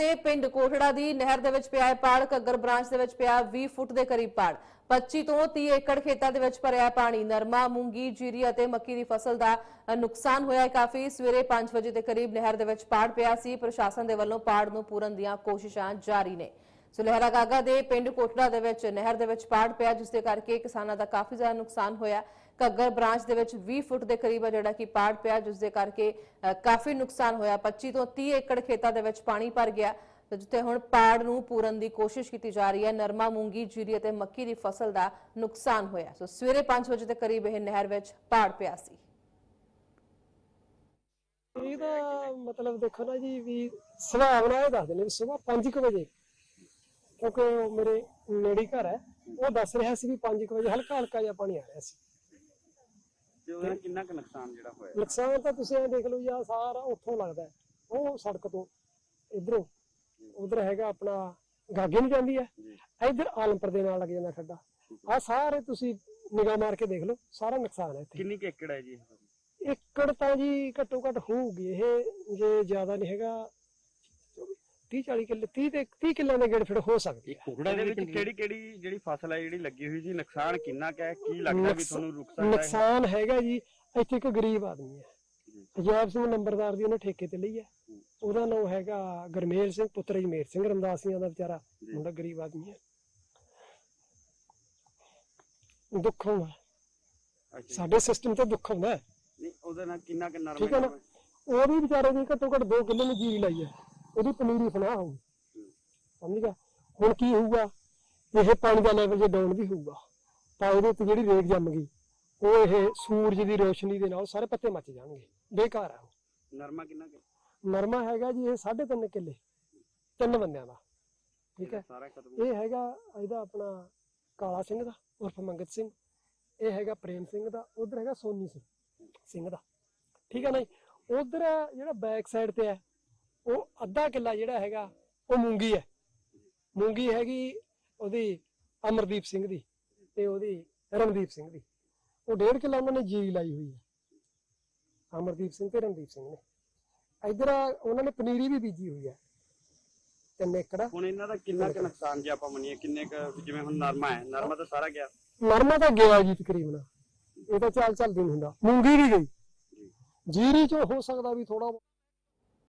ਦੇ ਪਿੰਡ ਕੋਠੜਾ ਦੀ ਨਹਿਰ ਦੇ ਵਿੱਚ ਪਿਆ ਹੈ ਪਾੜ, ਘੱਗਰ ਬ੍ਰਾਂਚ ਦੇ ਵਿੱਚ ਪਿਆ 20 ਫੁੱਟ ਦੇ ਕਰੀਬ ਪਾੜ। 25 ਤੋਂ 30 ਏਕੜ ਖੇਤਾਂ ਦੇ ਵਿੱਚ ਭਰਿਆ ਪਾਣੀ, ਨਰਮਾ, ਮੂੰਗੀ, ਜੀਰੀ ਅਤੇ ਮੱਕੀ ਦੀ ਫਸਲ ਦਾ ਨੁਕਸਾਨ ਹੋਇਆ ਹੈ ਕਾਫੀ। ਸਵੇਰੇ 5 ਵਜੇ ਦੇ ਕਰੀਬ ਨਹਿਰ ਦੇ ਵਿੱਚ ਪਾੜ ਪਿਆ ਸੀ। ਪ੍ਰਸ਼ਾਸਨ ਦੇ ਵੱਲੋਂ ਪਾੜ ਨੂੰ ਪੂਰਨ ਦੀਆਂ ਕੋਸ਼ਿਸ਼ਾਂ ਜਾਰੀ ਨੇ। ਸੋ ਲਹਿਰਾ ਗਾਗਾ ਦੇ ਪਿੰਡ ਕੋਟੜਾ ਦੇ ਵਿੱਚ, ਨਹਿਰ ਦੇ ਵਿੱਚ ਪਾੜ ਪਿਆ, ਜਿਸ ਦੇ ਕਰਕੇ ਕਿਸਾਨਾਂ ਦਾ ਕਾਫੀ ਜ਼ਿਆਦਾ ਨੁਕਸਾਨ ਹੋਇਆ। ਘੱਗਰ ਬ੍ਰਾਂਚ ਦੇ ਵਿੱਚ 20 ਫੁੱਟ ਦੇ ਕਰੀਬ ਜਿਹੜਾ ਕਿ ਪਾੜ ਪਿਆ, ਜਿਸ ਦੇ ਕਰਕੇ ਕਾਫੀ ਨੁਕਸਾਨ ਹੋਇਆ। 25 ਤੋਂ 30 ਏਕੜ ਖੇਤਾਂ ਦੇ ਵਿੱਚ ਪਾਣੀ ਭਰ ਗਿਆ। ਜਿੱਥੇ ਹੁਣ ਪਾੜ ਨੂੰ ਪੂਰਨ ਦੀ ਕੋਸ਼ਿਸ਼ ਕੀਤੀ ਜਾ ਰਹੀ ਹੈ, ਨਰਮਾ, ਮੂੰਗੀ, ਜੀਰੀ ਅਤੇ ਮੱਕੀ ਦੀ ਫਸਲ ਦਾ ਨੁਕਸਾਨ ਹੋਇਆ। ਸੋ ਸਵੇਰੇ 5 ਵਜੇ ਦੇ ਕਰੀਬ ਇਹ ਨਹਿਰ ਵਿੱਚ ਪਾੜ ਪਿਆ ਸੀ। ਇਹਦਾ ਮਤਲਬ ਦੇਖੋ ਨਾ ਜੀ, ਵੀ ਸੁਭਾਵਨਾ ਇਹ ਦੱਸਦੇ ਨੇ ਸਵੇਰ 5:00 ਵਜੇ ਕਿਉਂਕਿ ਉਹ ਮੇਰੇ ਨੇੜੇ ਘਰ ਹੈ ਉਹ ਦੱਸ ਰਿਹਾ ਸੀ ਵੀ 5:00 ਵਜੇ ਹਲਕਾ ਹਲਕਾ ਜਿਹਾ ਪਾਣੀ ਆ ਰਿਹਾ ਸੀ। ਤੇ ਉਹਦਾ ਕਿੰਨਾ ਕੁ ਨੁਕਸਾਨ ਜਿਹੜਾ ਹੋਇਆ? ਨੁਕਸਾਨ ਤਾਂ ਤੁਸੀਂ ਇਹ ਦੇਖ ਲਓ ਆਹ ਸਾਰਾ ਉੱਥੋਂ ਲੱਗਦਾ ਹੈ। ਉਹ ਸੜਕ ਤੋਂ ਇਧਰੋਂ ਉਧਰ ਹੈਗਾ ਆਪਣਾ ਗਾਗੇ ਨੂੰ ਜਾਂਦੀ ਹੈ। ਇਧਰ ਆਲਮਪੁਰ ਦੇ ਨਾਲ ਲੱਗ ਜਾਂਦਾ ਖੱਡਾ। ਆ ਸਾਰੇ ਤੁਸੀਂ ਨਿਗਾਹ ਮਾਰ ਕੇ ਦੇਖ ਲਓ ਸਾਰਾ ਨੁਕਸਾਨ ਹੈ ਇੱਥੇ। ਕਿੰਨੀ ਕੁ ਏਕੜ ਹੈ ਜੀ ਇਹ? ਏਕੜ ਤਾਂ ਜੀ ਘੱਟੋ ਘੱਟ ਹੋਊਗੀ ਇਹ ਜੇ ਜ਼ਿਆਦਾ ਨਹੀਂ ਹੈਗਾ 30 40 ਕਿੱਲੇ 30 ਤੇ 30 ਕਿੱਲਿਆਂ ਦੇ ਗੇੜ ਫਿਰ ਹੋ ਸਕਦੀ ਹੈ। ਇਹਦੇ ਵਿੱਚ ਕਿਹੜੀ ਕਿਹੜੀ ਜਿਹੜੀ ਫਸਲ ਹੈ ਜਿਹੜੀ ਲੱਗੀ ਹੋਈ ਸੀ ਨੁਕਸਾਨ ਕਿੰਨਾ ਕੁ ਕੀ ਲੱਗਦਾ ਵੀ ਤੁਹਾਨੂੰ ਰੁਕ ਸਕਦਾ ਹੈ? ਨੁਕਸਾਨ ਹੈਗਾ ਜੀ ਇੱਥੇ ਇੱਕ ਗਰੀਬ ਆਦਮੀ ਹੈ। ਜੀ। ਅਜਾਬ ਸਿੰਘ ਨੰਬਰਦਾਰ ਦੀ ਉਹਨੇ ਠੇਕੇ ਤੇ ਲਈ ਹੈ। ਉਹਦਾ ਨਾਮ ਹੈਗਾ ਗਰਮੇਲ ਸਿੰਘ ਪੁੱਤਰ ਜਮੇਰ ਸਿੰਘ ਰਮਦਾਸੀਆਂ ਦਾ ਵਿਚਾਰਾ ਜੀ। ਮੁੰਡਾ ਗਰੀਬ ਆਦਮੀ ਹੈ। ਦੁੱਖ ਹੁੰਦਾ। ਸਾਡੇ ਸਿਸਟਮ ਤੇ ਦੁੱਖ ਹੁੰਦਾ ਹੈ। ਨਹੀਂ ਉਹਦੇ ਨਾਲ ਕਿੰਨਾ ਕੁ ਨਰਮ ਠੀਕ ਹੈ ਨਾ? ਉਹ ਵੀ ਵਿਚਾਰੇ ਦੀ ਘੱਟੋ ਘੱਟ 2 ਕਿੱਲੇ ਨੂੰ ਜੀਰੀ ਲਾਈ ਹੈ। ਉਹਦੀ ਪਨੀਰੀ ਫਨਾ ਹੋਊ ਸਮਝ ਗਿਆ? ਹੁਣ ਕੀ ਹੋਊਗਾ? ਇਹ ਪਾਣੀ ਦਾ ਲੈਵਲ ਜੇ ਡਾਊਨ ਵੀ ਹੋਊਗਾ ਤਾਂ ਉਹਦੇ ਉੱਤੇ ਜਿਹੜੀ ਰੇਤ ਜੰਮ ਗਈ ਉਹ ਇਹ ਸੂਰਜ ਦੀ ਰੋਸ਼ਨੀ ਦੇ ਨਾਲ ਸਾਰੇ ਪੱਤੇ ਮੱਚ ਜਾਣਗੇ। ਬੇਕਾਰ ਆ ਉਹ। ਨਰਮਾ ਕਿੰਨਾ ਕੁ ਨਰਮਾ ਹੈਗਾ ਜੀ ਇਹ 3.5 ਕਿੱਲੇ ਤਿੰਨ ਬੰਦਿਆਂ ਦਾ। ਠੀਕ ਹੈ? ਇਹ ਹੈਗਾ ਇਹਦਾ ਆਪਣਾ ਕਾਲਾ ਸਿੰਘ ਦਾ ਉਰਫ ਮੰਗਤ ਸਿੰਘ। ਇਹ ਹੈਗਾ ਪ੍ਰੇਮ ਸਿੰਘ ਦਾ ਉਧਰ ਹੈਗਾ ਸੋਨੀ ਸਿੰਘ ਸਿੰਘ ਦਾ। ਠੀਕ ਹੈ ਨਾ ਜੀ? ਉਧਰ ਜਿਹੜਾ ਬੈਕ ਸਾਈਡ ਤੇ ਹੈ ਉਹ ਅੱਧਾ ਕਿੱਲਾ ਜਿਹੜਾ ਹੈਗਾ ਉਹ ਮੂੰਗੀ ਹੈ। ਮੂੰਗੀ ਹੈਗੀ ਉਹਦੀ ਅਮਰਦੀਪ ਸਿੰਘ ਦੀ ਤੇ ਉਹਦੀ ਰਮਦੀਪ ਸਿੰਘ ਦੀ। ਉਹ ਡੇਢ ਕਿੱਲਾ ਉਹਨਾਂ ਨੇ ਜੀਰੀ ਲਾਈ ਹੋਈ ਹੈ। ਅਮਰਦੀਪ ਸਿੰਘ ਤੇ ਰਮਦੀਪ ਸਿੰਘ ਨੇ। ਇਧਰ ਉਹਨਾਂ ਨੇ ਪਨੀਰੀ ਵੀ ਬੀਜੀ ਹੋਈ ਹੈ। ਤਿੰਨ ਏਕੜ। ਹੁਣ ਇਹਨਾਂ ਦਾ ਕਿੰਨਾ ਕੁ ਨੁਕਸਾਨ ਜੇ ਆਪਾਂ ਮੰਨੀਏ ਕਿੰਨੇ ਕੁ ਜਿਵੇਂ ਹੁਣ ਨਰਮਾ ਹੈ ਨਰਮਾ ਤਾਂ ਸਾਰਾ ਗਿਆ। ਨਰਮਾ ਤਾਂ ਗਿਆ ਜੀ ਤਕਰੀਬਨ। ਇਹ ਤਾਂ ਚਾਲ ਚੱਲਦੀ ਨਹੀਂ ਹੁੰਦਾ। ਮੂੰਗੀ ਵੀ ਗਈ। ਜੀਰੀ ਚ ਹੋ ਸਕਦਾ ਵੀ ਥੋੜਾ